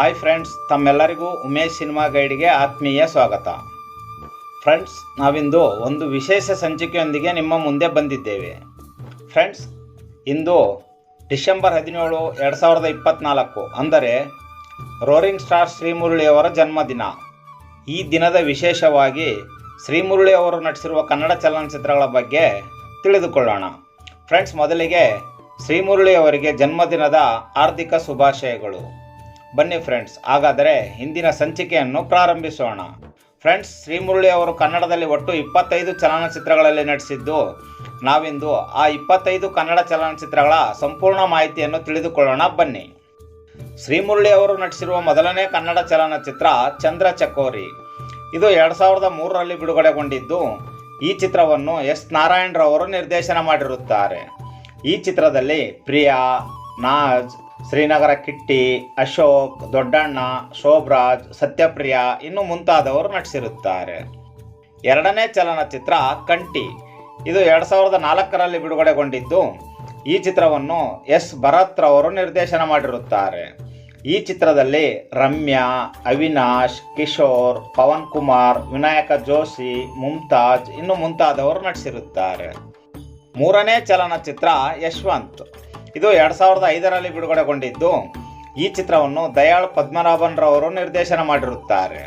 Hi friends ತಮ್ಮೆಲ್ಲರಿಗೂ Umesh cinema ಗೈಡ್ಗೆ ಆತ್ಮೀಯ ಸ್ವಾಗತ. ಫ್ರೆಂಡ್ಸ್ ನಾವಿಂದು ಒಂದು ವಿಶೇಷ ಸಂಚಿಕೆಯೊಂದಿಗೆ ನಿಮ್ಮ ಮುಂದೆ ಬಂದಿದ್ದೇವೆ. ಫ್ರೆಂಡ್ಸ್ ಇಂದು ಡಿಸೆಂಬರ್ ಹದಿನೇಳು ಎರಡು ಸಾವಿರದ ಇಪ್ಪತ್ತ್ನಾಲ್ಕು ಅಂದರೆ ರೋರಿಂಗ್ ಸ್ಟಾರ್ ಶ್ರೀಮುರಳಿಯವರ ಜನ್ಮದಿನ. ಈ ದಿನದ ವಿಶೇಷವಾಗಿ ಶ್ರೀಮುರಳಿ ಅವರು ನಟಿಸಿರುವ ಕನ್ನಡ ಚಲನಚಿತ್ರಗಳ ಬಗ್ಗೆ ತಿಳಿದುಕೊಳ್ಳೋಣ. ಫ್ರೆಂಡ್ಸ್ ಮೊದಲಿಗೆ ಶ್ರೀಮುರಳಿ ಅವರಿಗೆ ಜನ್ಮದಿನದ ಹಾರ್ದಿಕ ಶುಭಾಶಯಗಳು. ಬನ್ನಿ ಫ್ರೆಂಡ್ಸ್ ಹಾಗಾದರೆ ಹಿಂದಿನ ಸಂಚಿಕೆಯನ್ನು ಪ್ರಾರಂಭಿಸೋಣ. ಫ್ರೆಂಡ್ಸ್ ಶ್ರೀಮುರಳಿ ಅವರು ಕನ್ನಡದಲ್ಲಿ ಒಟ್ಟು ಇಪ್ಪತ್ತೈದು ಚಲನಚಿತ್ರಗಳಲ್ಲಿ ನಟಿಸಿದ್ದು, ನಾವಿಂದು ಆ ಇಪ್ಪತ್ತೈದು ಕನ್ನಡ ಚಲನಚಿತ್ರಗಳ ಸಂಪೂರ್ಣ ಮಾಹಿತಿಯನ್ನು ತಿಳಿದುಕೊಳ್ಳೋಣ, ಬನ್ನಿ. ಶ್ರೀಮುರಳಿ ಅವರು ನಟಿಸಿರುವ ಮೊದಲನೇ ಕನ್ನಡ ಚಲನಚಿತ್ರ ಚಂದ್ರ ಚಕೋರಿ ಇದು ಎರಡು ಸಾವಿರದ ಮೂರರಲ್ಲಿ ಬಿಡುಗಡೆಗೊಂಡಿದ್ದು, ಈ ಚಿತ್ರವನ್ನು ಎಸ್. ನಾರಾಯಣರವರು ನಿರ್ದೇಶನ ಮಾಡಿರುತ್ತಾರೆ. ಈ ಚಿತ್ರದಲ್ಲಿ ಪ್ರಿಯಾ, ನಾಜ್ ಶ್ರೀನಗರ ಕಿಟ್ಟಿ, ಅಶೋಕ್, ದೊಡ್ಡಣ್ಣ, ಶೋಭರಾಜ್, ಸತ್ಯಪ್ರಿಯ ಇನ್ನು ಮುಂತಾದವರು ನಟಿಸಿರುತ್ತಾರೆ. ಎರಡನೇ ಚಲನಚಿತ್ರ ಕಂಟಿ ಇದು ಎರಡು ಸಾವಿರದ ನಾಲ್ಕರಲ್ಲಿ ಬಿಡುಗಡೆಗೊಂಡಿದ್ದು, ಈ ಚಿತ್ರವನ್ನು ಎಸ್. ಭರತ್ ರವರು ನಿರ್ದೇಶನ ಮಾಡಿರುತ್ತಾರೆ. ಈ ಚಿತ್ರದಲ್ಲಿ ರಮ್ಯಾ, ಅವಿನಾಶ್, ಕಿಶೋರ್, ಪವನ್ ಕುಮಾರ್, ವಿನಾಯಕ ಜೋಶಿ ಮುಮ್ತಾಜ್ ಇನ್ನು ಮುಂತಾದವರು ನಟಿಸಿರುತ್ತಾರೆ. ಮೂರನೇ ಚಲನಚಿತ್ರ ಯಶವಂತ್. ಇದು ಎರಡು ಸಾವಿರದ ಐದರಲ್ಲಿ ಬಿಡುಗಡೆಗೊಂಡಿದ್ದು ಈ ಚಿತ್ರವನ್ನು ದಯಾಳ್ ಪದ್ಮನಾಭನ್ ರವರು ನಿರ್ದೇಶನ ಮಾಡಿರುತ್ತಾರೆ.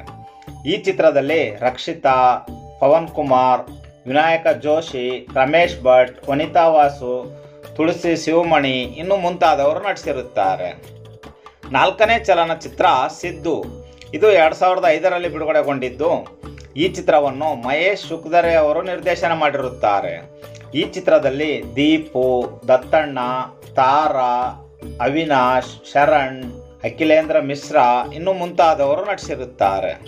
ಈ ಚಿತ್ರದಲ್ಲಿ ರಕ್ಷಿತಾ, ಪವನ್ ಕುಮಾರ್, ವಿನಾಯಕ ಜೋಶಿ, ರಮೇಶ್ ಭಟ್, ವನಿತಾ ವಾಸು, ತುಳಸಿ ಶಿವಮಣಿ ಇನ್ನು ಮುಂತಾದವರು ನಟಿಸಿರುತ್ತಾರೆ. ನಾಲ್ಕನೇ ಚಲನಚಿತ್ರ ಸಿದ್ದು. ಇದು ಎರಡು ಸಾವಿರದ ಐದರಲ್ಲಿ ಬಿಡುಗಡೆಗೊಂಡಿದ್ದು ಈ ಚಿತ್ರವನ್ನು ಮಹೇಶ್ ಶುಕ್ದರೆ ಅವರು ನಿರ್ದೇಶನ ಮಾಡಿರುತ್ತಾರೆ. ಈ ಚಿತ್ರದಲ್ಲಿ ದೀಪು, ದತ್ತಣ್ಣ, ತಾರಾ, ಅವಿನಾಶ್, ಶರಣ್, ಅಖಿಲೇಂದ್ರ ಮಿಶ್ರಾ ಇನ್ನು ಮುಂತಾದವರು ನಟಿಸಿರುತ್ತಾರೆ.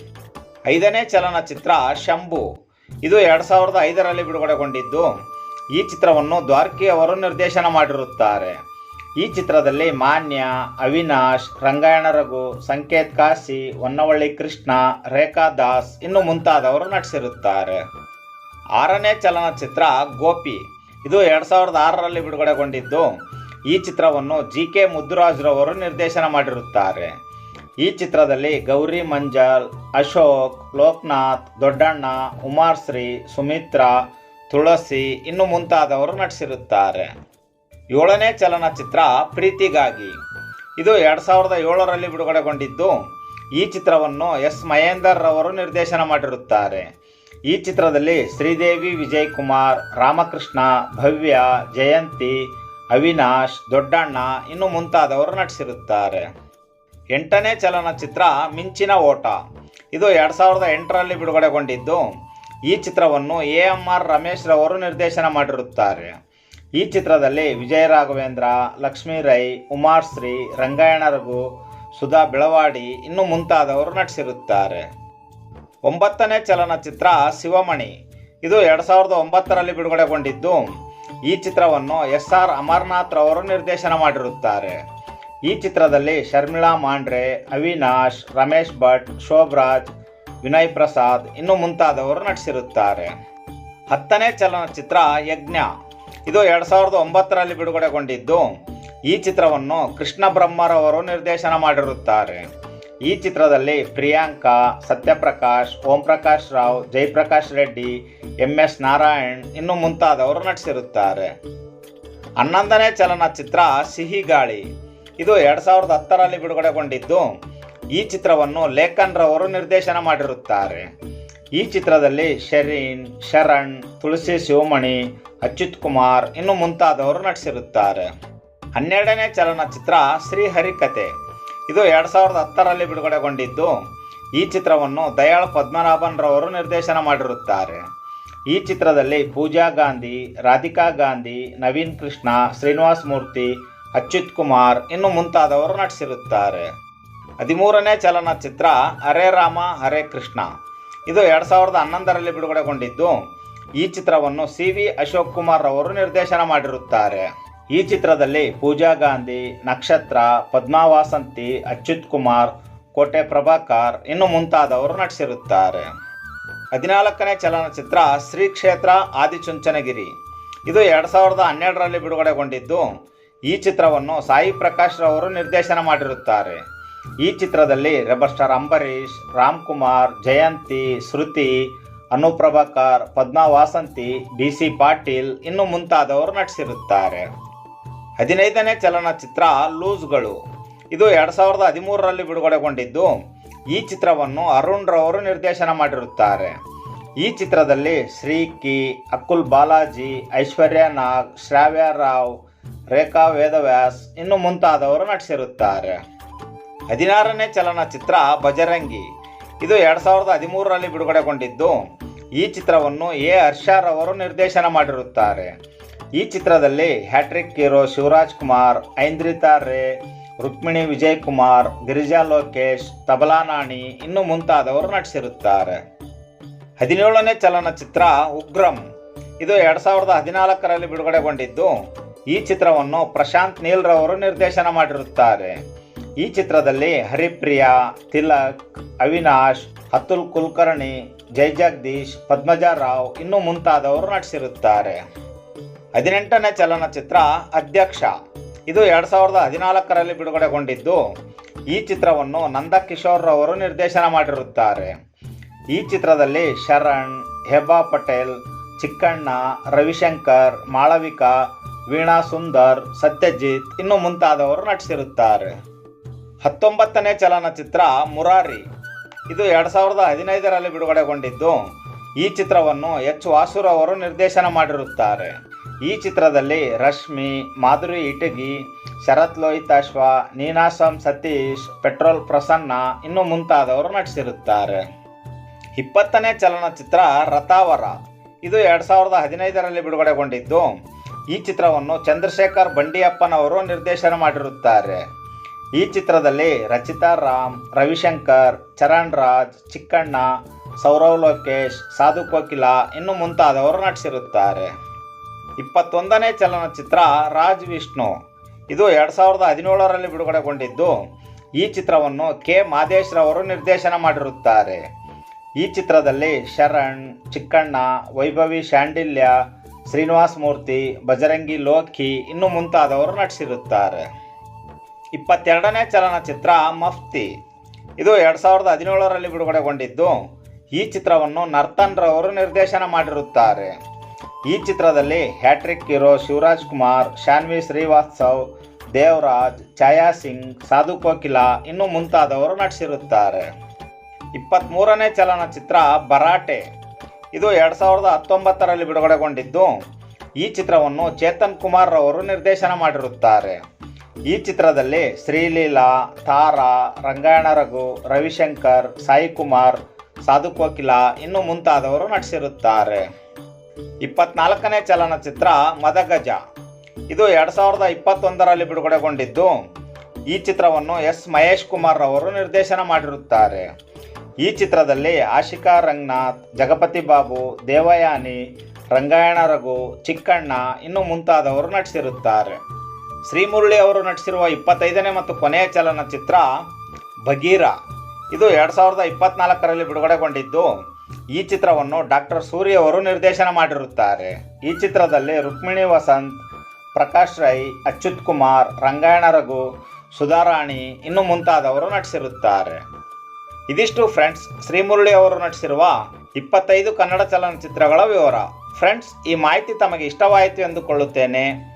ಐದನೇ ಚಲನಚಿತ್ರ ಶಂಭು. ಇದು ಎರಡು ಸಾವಿರದ ಐದರಲ್ಲಿ ಬಿಡುಗಡೆಗೊಂಡಿದ್ದು. ಈ ಚಿತ್ರವನ್ನು ದ್ವಾರ್ಕಿ ಅವರು ನಿರ್ದೇಶನ ಮಾಡಿರುತ್ತಾರೆ. ಈ ಚಿತ್ರದಲ್ಲಿ ಮಾನ್ಯ, ಅವಿನಾಶ್, ರಂಗಾಯಣ ರಘು, ಸಂಕೇತ್ ಕಾಶಿ, ಹೊನ್ನವಳ್ಳಿ ಕೃಷ್ಣ, ರೇಖಾ ದಾಸ್ ಇನ್ನು ಮುಂತಾದವರು ನಟಿಸಿರುತ್ತಾರೆ. ಆರನೇ ಚಲನಚಿತ್ರ ಗೋಪಿ. ಇದು ಎರಡು ಸಾವಿರದ ಆರರಲ್ಲಿ ಬಿಡುಗಡೆಗೊಂಡಿದ್ದು. ಈ ಚಿತ್ರವನ್ನು ಜಿ ಕೆ ಮುದ್ದುರಾಜ್ರವರು ನಿರ್ದೇಶನ ಮಾಡಿರುತ್ತಾರೆ. ಈ ಚಿತ್ರದಲ್ಲಿ ಗೌರಿ ಮಂಜಲ್, ಅಶೋಕ್, ಲೋಕನಾಥ್, ದೊಡ್ಡಣ್ಣ ಉಮಾರ್ಶ್ರೀ ಸುಮಿತ್ರಾ, ತುಳಸಿ ಇನ್ನು ಮುಂತಾದವರು ನಟಿಸಿರುತ್ತಾರೆ. ಏಳನೇ ಚಲನಚಿತ್ರ ಪ್ರೀತಿಗಾಗಿ. ಇದು ಎರಡು ಸಾವಿರದ ಏಳರಲ್ಲಿ ಬಿಡುಗಡೆಗೊಂಡಿದ್ದು. ಈ ಚಿತ್ರವನ್ನು ಎಸ್ ಮಹೇಂದರ್ ರವರು ನಿರ್ದೇಶನ ಮಾಡಿರುತ್ತಾರೆ. ಈ ಚಿತ್ರದಲ್ಲಿ ಶ್ರೀದೇವಿ ವಿಜಯ್ ಕುಮಾರ್ ರಾಮಕೃಷ್ಣ, ಭವ್ಯ, ಜಯಂತಿ, ಅವಿನಾಶ್, ದೊಡ್ಡಣ್ಣ ಇನ್ನು ಮುಂತಾದವರು ನಟಿಸಿರುತ್ತಾರೆ. ಎಂಟನೇ ಚಲನಚಿತ್ರ ಮಿಂಚಿನ ಓಟ. ಇದು ಎರಡು ಸಾವಿರದ ಎಂಟರಲ್ಲಿ ಬಿಡುಗಡೆಗೊಂಡಿದ್ದು. ಈ ಚಿತ್ರವನ್ನು ಎ ಎಂ ಆರ್ ರಮೇಶ್ ರವರು ನಿರ್ದೇಶನ ಮಾಡಿರುತ್ತಾರೆ. ಈ ಚಿತ್ರದಲ್ಲಿ ವಿಜಯ ರಾಘವೇಂದ್ರ, ಲಕ್ಷ್ಮೀ ರೈ ಉಮಾಶ್ರೀ ರಂಗಾಯಣ ರಘು, ಸುಧಾ ಬೆಳವಾಡಿ ಇನ್ನು ಮುಂತಾದವರು ನಟಿಸಿರುತ್ತಾರೆ. ಒಂಬತ್ತನೇ ಚಲನಚಿತ್ರ ಶಿವಮಣಿ. ಇದು ಎರಡು ಸಾವಿರದ ಒಂಬತ್ತರಲ್ಲಿ ಬಿಡುಗಡೆಗೊಂಡಿದ್ದು. ಈ ಚಿತ್ರವನ್ನು ಎಸ್ ಆರ್ ಅಮರನಾಥ್ ರವರು ನಿರ್ದೇಶನ ಮಾಡಿರುತ್ತಾರೆ. ಈ ಚಿತ್ರದಲ್ಲಿ ಶರ್ಮಿಳಾ ಮಾಂಡ್ರೆ, ಅವಿನಾಶ್, ರಮೇಶ್ ಭಟ್, ಶೋಭರಾಜ್, ವಿನಯ್ ಪ್ರಸಾದ್ ಇನ್ನು ಮುಂತಾದವರು ನಟಿಸಿರುತ್ತಾರೆ. ಹತ್ತನೇ ಚಲನಚಿತ್ರ ಯಜ್ಞ. ಇದು ಎರಡು ಸಾವಿರದ ಒಂಬತ್ತರಲ್ಲಿ ಬಿಡುಗಡೆಗೊಂಡಿದ್ದು. ಈ ಚಿತ್ರವನ್ನು ಕೃಷ್ಣ ಬ್ರಹ್ಮರವರು ನಿರ್ದೇಶನ ಮಾಡಿರುತ್ತಾರೆ. ಈ ಚಿತ್ರದಲ್ಲಿ ಪ್ರಿಯಾಂಕಾ, ಸತ್ಯಪ್ರಕಾಶ್ ಓಂ ಪ್ರಕಾಶ್ ರಾವ್ ಜಯಪ್ರಕಾಶ್ ರೆಡ್ಡಿ ಎಂ ಎಸ್ ನಾರಾಯಣ್ ಇನ್ನು ಮುಂತಾದವರು ನಟಿಸಿರುತ್ತಾರೆ. ಹನ್ನೊಂದನೇ ಚಲನಚಿತ್ರ ಸಿಹಿ ಗಾಳಿ. ಇದು ಎರಡು ಸಾವಿರದ ಹತ್ತರಲ್ಲಿ ಬಿಡುಗಡೆಗೊಂಡಿದ್ದು. ಈ ಚಿತ್ರವನ್ನು ಲೇಖನ್ ರವರು ನಿರ್ದೇಶನ ಮಾಡಿರುತ್ತಾರೆ. ಈ ಚಿತ್ರದಲ್ಲಿ ಶರೀನ್, ಶರಣ್, ತುಳಸಿ ಶಿವಮಣಿ ಅಚ್ಯುತ್ ಕುಮಾರ್ ಇನ್ನು ಮುಂತಾದವರು ನಟಿಸಿರುತ್ತಾರೆ. ಹನ್ನೆರಡನೇ ಚಲನಚಿತ್ರ ಶ್ರೀಹರಿಕತೆ. ಇದು ಎರಡು ಸಾವಿರದ ಹತ್ತರಲ್ಲಿ ಬಿಡುಗಡೆಗೊಂಡಿದ್ದು. ಈ ಚಿತ್ರವನ್ನು ದಯಾಳ್ ಪದ್ಮನಾಭನ್ ರವರು ನಿರ್ದೇಶನ ಮಾಡಿರುತ್ತಾರೆ. ಈ ಚಿತ್ರದಲ್ಲಿ ಪೂಜಾ ಗಾಂಧಿ, ರಾಧಿಕಾ ಗಾಂಧಿ, ನವೀನ್ ಕೃಷ್ಣ, ಶ್ರೀನಿವಾಸ್ ಮೂರ್ತಿ ಅಚ್ಯುತ್ ಕುಮಾರ್ ಇನ್ನು ಮುಂತಾದವರು ನಟಿಸಿರುತ್ತಾರೆ. ಹದಿಮೂರನೇ ಚಲನಚಿತ್ರ ಹರೇ ರಾಮ ಹರೇ ಕೃಷ್ಣ. ಇದು ಎರಡು ಸಾವಿರದ ಹನ್ನೊಂದರಲ್ಲಿ ಬಿಡುಗಡೆಗೊಂಡಿದ್ದು. ಈ ಚಿತ್ರವನ್ನು ಸಿ ವಿ ಅಶೋಕ್ ಕುಮಾರ್ ಅವರು ನಿರ್ದೇಶನ ಮಾಡಿರುತ್ತಾರೆ. ಈ ಚಿತ್ರದಲ್ಲಿ ಪೂಜಾ ಗಾಂಧಿ, ನಕ್ಷತ್ರ, ಪದ್ಮಾವಾಸಂತಿ, ಅಚ್ಯುತ್ ಕುಮಾರ್, ಕೋಟೆ ಪ್ರಭಾಕರ್ ಇನ್ನು ಮುಂತಾದವರು ನಟಿಸಿರುತ್ತಾರೆ. ಹದಿನಾಲ್ಕನೇ ಚಲನಚಿತ್ರ ಶ್ರೀ ಕ್ಷೇತ್ರ ಆದಿಚುಂಚನಗಿರಿ. ಇದು ಎರಡು ಸಾವಿರದ ಹನ್ನೆರಡರಲ್ಲಿ ಬಿಡುಗಡೆಗೊಂಡಿದ್ದು, ಈ ಚಿತ್ರವನ್ನು ಸಾಯಿ ಪ್ರಕಾಶ್ ರವರು ನಿರ್ದೇಶನ ಮಾಡಿರುತ್ತಾರೆ. ಈ ಚಿತ್ರದಲ್ಲಿ rebel star Ambareesh Ram Kumar, Jayanthi, Shruti Anuprabhakar Padma Vasanthi B C Patil ಇನ್ನು ಮುಂತಾದವರು ನಟಿಸಿರುತ್ತಾರೆ. ಹದಿನೈದನೇ ಚಲನಚಿತ್ರ ಲೂಸ್ಗಳು. ಇದು ಎರಡು ಸಾವಿರದ ಹದಿಮೂರರಲ್ಲಿ ಬಿಡುಗಡೆಗೊಂಡಿದ್ದು. ಈ ಚಿತ್ರವನ್ನು ಅರುಣ್ ರವರು ನಿರ್ದೇಶನ ಮಾಡಿರುತ್ತಾರೆ. ಈ ಚಿತ್ರದಲ್ಲಿ ಶ್ರೀಕಿ, ಅಕುಲ್ ಬಾಲಾಜಿ, ಐಶ್ವರ್ಯ ನಾಗ್, ಶ್ರಾವ್ಯ ರಾವ್, ರೇಖಾ ವೇದವ್ಯಾಸ್ ಇನ್ನು ಮುಂತಾದವರು ನಟಿಸಿರುತ್ತಾರೆ. ಹದಿನಾರನೇ ಚಲನಚಿತ್ರ ಬಜರಂಗಿ. ಇದು ಎರಡು ಸಾವಿರದ ಹದಿಮೂರರಲ್ಲಿ ಬಿಡುಗಡೆಗೊಂಡಿದ್ದು. ಈ ಚಿತ್ರವನ್ನು ಎ. ಹರ್ಷರವರು ನಿರ್ದೇಶನ ಮಾಡಿರುತ್ತಾರೆ. ಈ ಚಿತ್ರದಲ್ಲಿ hat trick hero Shivaraj Kumar, Aindrita Ray, Rukmini Vijay Kumar Girija Lokesh, tabla Nani ಇನ್ನು ಮುಂತಾದವರು ನಟಿಸಿರುತ್ತಾರೆ. ಹದಿನೇಳನೇ ಚಲನಚಿತ್ರ ಉಗ್ರಂ. ಇದು ಎರಡು ಸಾವಿರದ ಹದಿನಾಲ್ಕರಲ್ಲಿ ಬಿಡುಗಡೆಗೊಂಡಿದ್ದು. ಈ ಚಿತ್ರವನ್ನು ಪ್ರಶಾಂತ್ ನೀಲ್ರವರು ನಿರ್ದೇಶನ ಮಾಡಿರುತ್ತಾರೆ. ಈ ಚಿತ್ರದಲ್ಲಿ ಹರಿಪ್ರಿಯಾ, ತಿಲಕ್, ಅವಿನಾಶ್, ಅತುಲ್ ಕುಲಕರ್ಣಿ, ಜೈ ಜಗದೀಶ್, ಪದ್ಮಜಾ ರಾವ್ ಇನ್ನೂ ಮುಂತಾದವರು ನಟಿಸಿರುತ್ತಾರೆ. ಹದಿನೆಂಟನೇ ಚಲನಚಿತ್ರ ಅಧ್ಯಕ್ಷ. ಇದು ಎರಡು ಸಾವಿರದ ಹದಿನಾಲ್ಕರಲ್ಲಿ ಬಿಡುಗಡೆಗೊಂಡಿದ್ದು, ಈ ಚಿತ್ರವನ್ನು ನಂದಕಿಶೋರ್ ರವರು ನಿರ್ದೇಶನ ಮಾಡಿರುತ್ತಾರೆ. ಈ ಚಿತ್ರದಲ್ಲಿ ಶರಣ್, ಹೆಬ್ಬಾ ಪಟೇಲ್, ಚಿಕ್ಕಣ್ಣ, ರವಿಶಂಕರ್, ಮಾಳವಿಕಾ, ವೀಣಾ ಸುಂದರ್, ಸತ್ಯಜಿತ್ ಇನ್ನು ಮುಂತಾದವರು ನಟಿಸಿರುತ್ತಾರೆ. ಹತ್ತೊಂಬತ್ತನೇ ಚಲನಚಿತ್ರ ಮುರಾರಿ. ಇದು ಎರಡು ಸಾವಿರದ ಹದಿನೈದರಲ್ಲಿ ಬಿಡುಗಡೆಗೊಂಡಿದ್ದು. ಈ ಚಿತ್ರವನ್ನು ಎಚ್ ವಾಸುರ್ ಅವರು ನಿರ್ದೇಶನ ಮಾಡಿರುತ್ತಾರೆ. ಈ ಚಿತ್ರದಲ್ಲಿ ರಶ್ಮಿ, ಮಾಧುರಿ ಇಟಗಿ, ಶರತ್ ಲೋಹಿತಾಶ್ವ ನೀನಾಸಂ ಸತೀಶ್, ಪೆಟ್ರೋಲ್ ಪ್ರಸನ್ನ ಇನ್ನು ಮುಂತಾದವರು ನಟಿಸಿರುತ್ತಾರೆ. ಇಪ್ಪತ್ತನೇ ಚಲನಚಿತ್ರ ರಥಾವರ. ಇದು ಎರಡು ಸಾವಿರದ ಹದಿನೈದರಲ್ಲಿ ಬಿಡುಗಡೆಗೊಂಡಿದ್ದು. ಈ ಚಿತ್ರವನ್ನು ಚಂದ್ರಶೇಖರ್ ಬಂಡಿಯಪ್ಪನವರು ನಿರ್ದೇಶನ ಮಾಡಿರುತ್ತಾರೆ. ಈ ಚಿತ್ರದಲ್ಲಿ ರಚಿತಾ ರಾಮ್, ರವಿಶಂಕರ್, ಚರಣ್ ರಾಜ್, ಚಿಕ್ಕಣ್ಣ, ಸೌರವ್ ಲೋಕೇಶ್, ಸಾಧು ಕೋಕಿಲ ಇನ್ನು ಮುಂತಾದವರು ನಟಿಸಿರುತ್ತಾರೆ. ಇಪ್ಪತ್ತೊಂದನೇ ಚಲನಚಿತ್ರ ರಾಜ್ ವಿಷ್ಣು. ಇದು ಎರಡು ಸಾವಿರದ ಹದಿನೇಳರಲ್ಲಿ ಬಿಡುಗಡೆಗೊಂಡಿದ್ದು, ಈ ಚಿತ್ರವನ್ನು ಕೆ. ಮಾದೇಶ್ ರವರು ನಿರ್ದೇಶನ ಮಾಡಿರುತ್ತಾರೆ. ಈ ಚಿತ್ರದಲ್ಲಿ ಶರಣ್, ಚಿಕ್ಕಣ್ಣ, ವೈಭವಿ ಶಾಂಡಿಲ್ಯ, ಶ್ರೀನಿವಾಸ್ ಮೂರ್ತಿ, ಬಜರಂಗಿ ಲೋಕಿ ಇನ್ನು ಮುಂತಾದವರು ನಟಿಸಿರುತ್ತಾರೆ. ಇಪ್ಪತ್ತೆರಡನೇ ಚಲನಚಿತ್ರ ಮಫ್ತಿ. ಇದು ಎರಡು ಸಾವಿರದ ಹದಿನೇಳರಲ್ಲಿ ಬಿಡುಗಡೆಗೊಂಡಿದ್ದು. ಈ ಚಿತ್ರವನ್ನು ನರ್ತನ್ ರವರು ನಿರ್ದೇಶನ ಮಾಡಿರುತ್ತಾರೆ. ಈ ಚಿತ್ರದಲ್ಲಿ hat trick hero Shivaraj Kumar, Shanvi Srivatsav, Devaraj, Chhaya Singh, Sadhu Kokila ಇನ್ನು ಮುಂತಾದವರು ನಟಿಸಿರುತ್ತಾರೆ. ಇಪ್ಪತ್ತ್ಮೂರನೇ ಚಲನಚಿತ್ರ ಬರಾಟೆ ಇದು ಎರಡು ಸಾವಿರದ ಹತ್ತೊಂಬತ್ತರಲ್ಲಿ ಬಿಡುಗಡೆಗೊಂಡಿದ್ದು. ಈ ಚಿತ್ರವನ್ನು ಚೇತನ್ ಕುಮಾರ್ ರವರು ನಿರ್ದೇಶನ ಮಾಡಿರುತ್ತಾರೆ. ಈ ಚಿತ್ರದಲ್ಲಿ ಶ್ರೀಲೀಲಾ, ತಾರಾ, ರಂಗಾಯಣ ರಘು, ರವಿಶಂಕರ್, ಸಾಯಿ ಕುಮಾರ್, ಸಾಧು ಕೋಕಿಲ ಇನ್ನು ಮುಂತಾದವರು ನಟಿಸಿರುತ್ತಾರೆ. ಇಪ್ಪತ್ನಾಲ್ಕನೇ ಚಲನಚಿತ್ರ ಮದಗಜ. ಇದು ಎರಡು ಸಾವಿರದ ಇಪ್ಪತ್ತೊಂದರಲ್ಲಿ ಬಿಡುಗಡೆಗೊಂಡಿದ್ದು. ಈ ಚಿತ್ರವನ್ನು ಎಸ್. ಮಹೇಶ್ ಕುಮಾರ್ ಅವರು ನಿರ್ದೇಶನ ಮಾಡಿರುತ್ತಾರೆ. ಈ ಚಿತ್ರದಲ್ಲಿ ಆಶಿಕಾ ರಂಗನಾಥ್, ಜಗಪತಿ ಬಾಬು, ದೇವಯಾನಿ, ರಂಗಾಯಣ ರಘು, ಚಿಕ್ಕಣ್ಣ ಇನ್ನು ಮುಂತಾದವರು ನಟಿಸಿರುತ್ತಾರೆ. ಶ್ರೀಮುರಳಿ ಅವರು ನಟಿಸಿರುವ ಇಪ್ಪತ್ತೈದನೇ ಮತ್ತು ಕೊನೆಯ ಚಲನಚಿತ್ರ ಭಗೀರ. ಇದು ಎರಡು ಸಾವಿರದ ಇಪ್ಪತ್ನಾಲ್ಕರಲ್ಲಿ ಬಿಡುಗಡೆಗೊಂಡಿದ್ದು. ಈ ಚಿತ್ರವನ್ನು ಡಾಕ್ಟರ್ ಸೂರ್ಯ ಅವರು ನಿರ್ದೇಶನ ಮಾಡಿರುತ್ತಾರೆ. ಈ ಚಿತ್ರದಲ್ಲಿ ರುಕ್ಮಿಣಿ ವಸಂತ್, ಪ್ರಕಾಶ್ ರೈ, ಅಚ್ಯುತ್ ಕುಮಾರ್, ರಂಗಾಯಣ ರಘು ಸುಧಾರಾಣಿ ಇನ್ನು ಮುಂತಾದವರು ನಟಿಸಿರುತ್ತಾರೆ. ಇದಿಷ್ಟು ಫ್ರೆಂಡ್ಸ್ ಶ್ರೀಮುರಳಿ ಅವರು ನಟಿಸಿರುವ ಇಪ್ಪತ್ತೈದು ಕನ್ನಡ ಚಲನಚಿತ್ರಗಳ ವಿವರ. ಫ್ರೆಂಡ್ಸ್, ಈ ಮಾಹಿತಿ ತಮಗೆ ಇಷ್ಟವಾಯಿತು ಎಂದುಕೊಳ್ಳುತ್ತೇನೆ.